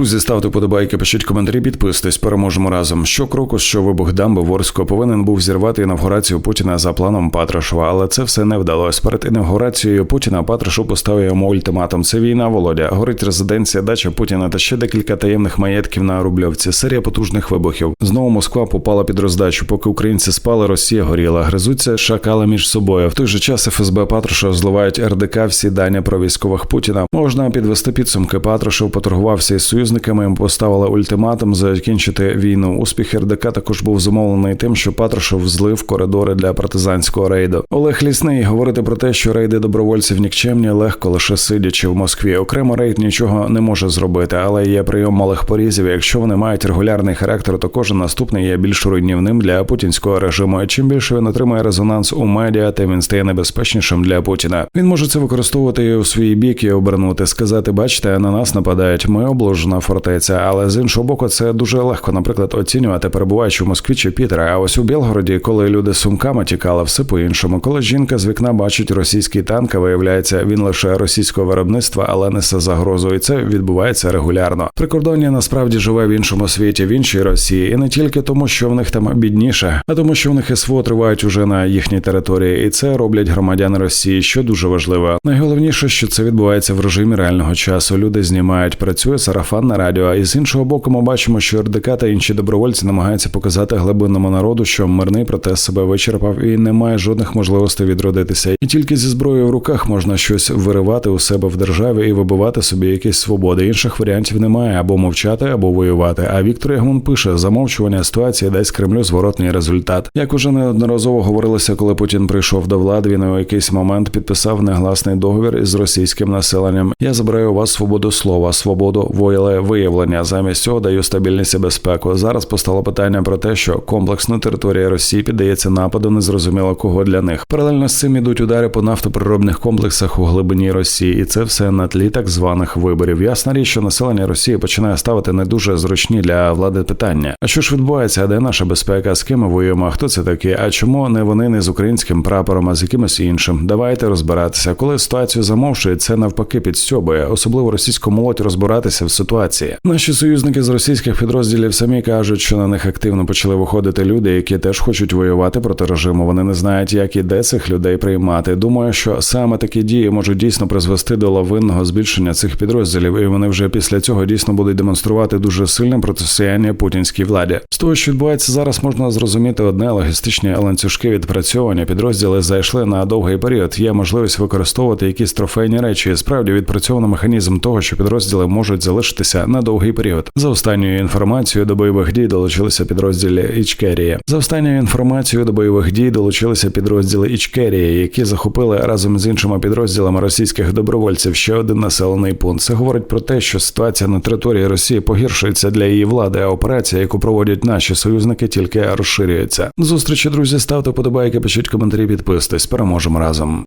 Друзі, ставте подобайки, пишіть коментарі, підписуйтесь, переможемо разом. Що кроку, що вибух дамби Ворського повинен був зірвати інавгурацію Путіна за планом Патрушева, але це все не вдалося. Перед інавгурацією Путіна Патрушев поставив йому ультиматум. Це війна, Володя. Горить резиденція, дача Путіна та ще декілька таємних маєтків на Рубльовці. Серія потужних вибухів. Знову Москва попала під роздачу. Поки українці спали, Росія горіла. Гризуться шакали між собою. В той же час ФСБ Патрушев зливають РДК всі дані про військових Путіна. Можна підвести підсумки. Патрушев поторгувався із союзниками. Поставили ультиматум закінчити війну. Успіх РДК також був зумовлений тим, що Патрушев злив коридори для партизанського рейду. Олег Лісний говорити про те, що рейди добровольців нікчемні, легко лише сидячи в Москві. Окремо рейд нічого не може зробити, але є прийом малих порізів. Якщо вони мають регулярний характер, то кожен наступний є більш руйнівним для путінського режиму. Чим більше він отримує резонанс у медіа, тим він стає небезпечнішим для Путіна. Він може це використовувати і у свій бік і обернути, сказати: бачите, на нас нападають. Ми обложена фортеця. Але з іншого боку, це дуже легко, наприклад, оцінювати, перебуваючи в Москві чи Пітері. А ось у Білгороді, коли люди сумками тікали, все по іншому. Коли жінка з вікна бачить російський танк, а виявляється, він лише російського виробництва, але несе загрозу, і це відбувається регулярно. Прикордоння насправді живе в іншому світі, в іншій Росії, і не тільки тому, що в них там бідніше, а тому, що в них СВО тривають уже на їхній території, і це роблять громадяни Росії, що дуже важливо. Найголовніше, що це відбувається в режимі реального часу. Люди знімають, працює сарафан на радіо. І з іншого боку, ми бачимо, що РДК та інші добровольці намагаються показати глибинному народу, що мирний протест себе вичерпав і не має жодних можливостей відродитися. І тільки зі зброєю в руках можна щось виривати у себе в державі і вибивати собі якісь свободи. Інших варіантів немає або мовчати, або воювати. А Віктор Ягмун пише: замовчування ситуації дасть Кремлю зворотний результат. Як уже неодноразово говорилося, коли Путін прийшов до влади, він у якийсь момент підписав негласний договір із російським населенням. Я забираю у вас свободу слова, свободу виявлення. Замість цього даю стабільність і безпеку. Зараз постало питання про те, що комплексна територія Росії піддається нападу, незрозуміло кого для них. Паралельно з цим ідуть удари по нафтоприробних комплексах у глибині Росії, і це все на тлі так званих виборів. Ясна річ, що населення Росії починає ставити не дуже зручні для влади питання. А що ж відбувається? Де наша безпека? З ким ми воюємо? А хто це такі? А чому не вони не з українським прапором, а з якимось іншим? Давайте розбиратися. Коли ситуацію замовчує, це навпаки підстьобує, особливо російську молодь розбиратися в ситуації. Наші союзники з російських підрозділів самі кажуть, що на них активно почали виходити люди, які теж хочуть воювати проти режиму. Вони не знають, як і де цих людей приймати. Думаю, що саме такі дії можуть дійсно призвести до лавинного збільшення цих підрозділів, і вони вже після цього дійсно будуть демонструвати дуже сильне протистояння путінській владі. З того, що відбувається зараз, можна зрозуміти одне логістичні ланцюжки відпрацьовування. Підрозділи зайшли на довгий період. Є можливість використовувати якісь трофейні речі. Справді відпрацьовано механізм того, що підрозділи можуть залишитися на довгий період. За останньою інформацією до бойових дій долучилися підрозділи Ічкерії. За останньою інформацією до бойових дій долучилися підрозділи Ічкерії, які захопили разом з іншими підрозділами російських добровольців ще один населений пункт. Це говорить про те, що ситуація на території Росії погіршується для її влади. А операція, яку проводять наші союзники, тільки розширюється. До зустрічі, друзі, ставте подобайки, пишіть коментарі, підписуйтесь. Переможемо разом.